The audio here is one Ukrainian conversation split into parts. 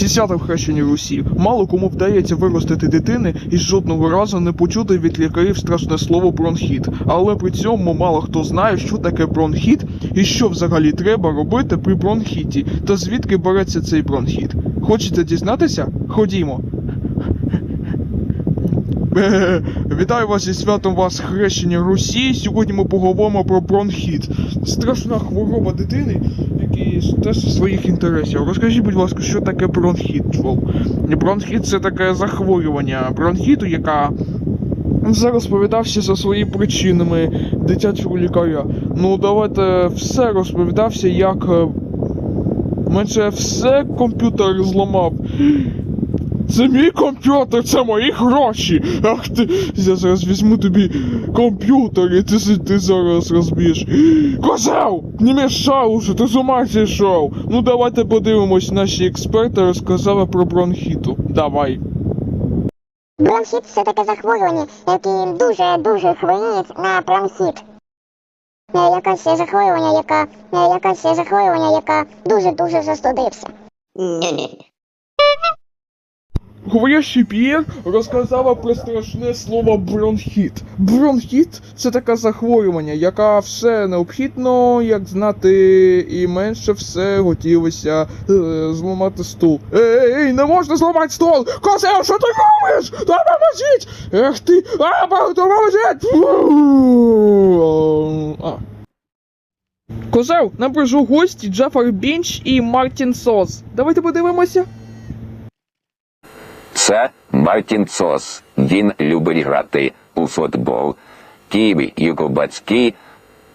Зі святом хрещення Русі мало кому вдається виростити дитини і жодного разу не почути від лікарів страшне слово бронхіт. Але при цьому мало хто знає, що таке бронхіт і що взагалі треба робити при бронхіті, та звідки береться цей бронхіт. Хочете дізнатися? Ходімо. Вітаю вас зі святом вас хрещення Русі. Сьогодні ми поговоримо про бронхіт. Страшна хвороба дитини, який теж своїх інтересів. Розкажіть, будь ласка, що таке бронхіт? Бронхіт це таке захворювання бронхіту, яка вже розповідався за своїми причинами дитячого лікаря. Ну, давайте все розповідався, як. е, Менше все комп'ютер зламав. Це мій комп'ютер, це мої гроші. Ах ти, я зараз візьму тобі комп'ютер і ти, ти зараз розб'єш. Козел! Не мішай уже, ти з ума зійшов. Ну давайте подивимось, наші експерти розказали про бронхіту. Давай. Бронхіт це таке захворювання, яке дуже-дуже хворіють на бронхіт. Е, Якесь захворювання, яка, е, якесь захворювання, яка дуже-дуже застудився. Ні-ні. Говорящий П'єр розказала про страшне слово бронхіт. Бронхіт це таке захворювання, яка все необхідно, як знати, і менше все хотілося е, зламати стул. Ей, не можна зламати стол! Козел, що ти робиш? Допоможіть! Ех ти! А! Фу! А. Козел, нам прийшов гості Джефар Бінч і Мартін Сос. Давайте подивимося. Це Мартін Цос. Він любить грати у футбол. Ті його батьки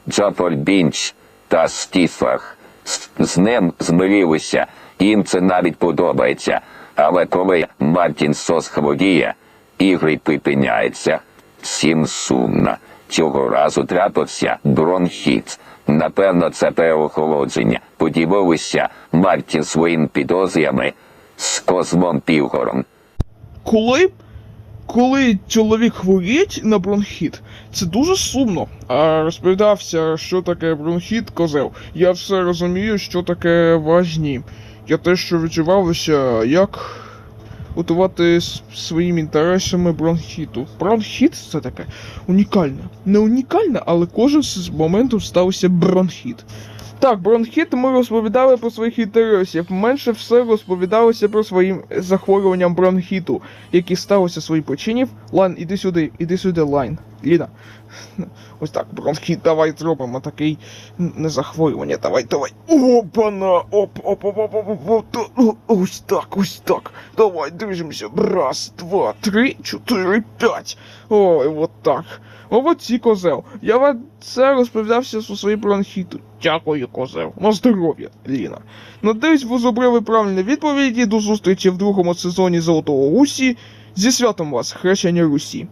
Джафар Бінч та Стіфах з, з ним змирилися. Їм це навіть подобається. Але коли Мартін Сос хворіє, ігри припиняються. Всім сумно. Цього разу трапився бронхіт. Напевно, це переохолодження. Поділилися Мартін своїм підозрями з Козмом Півгором. Коли, коли чоловік хворіє на бронхіт, це дуже сумно. А розповідався, що таке бронхіт, козел. Я все розумію, що таке важні. Я те, що відчувалося, як готувати своїми інтересами бронхіту. Бронхіт це таке унікальне. Не унікальне, але кожен з моментів стався бронхіт. Так, бронхіт ми розповідали про своїх інтересів. Менше все розповідалося про своїм захворюванням бронхіту, які сталося своїй причинів. Лайн, іди сюди, іди сюди, Лайн. Ліна. Ось так, бронхіт, давай зробимо такий не захворювання. Давай, давай. Опана! Оп, оп, оп, оп, оп, оп, Ось так, ось так. Давай, держимося. Раз, два, три, чотири, п'ять. Ой, от так. Молодці, козел. Я вам це розповідався у своїй бронхіту. Дякую, козел. На здоров'я, Ліна. Надіюсь, ви зробили правильні відповіді. До зустрічі в другому сезоні Золотого Русі. Зі святом вас, хрещення Русі.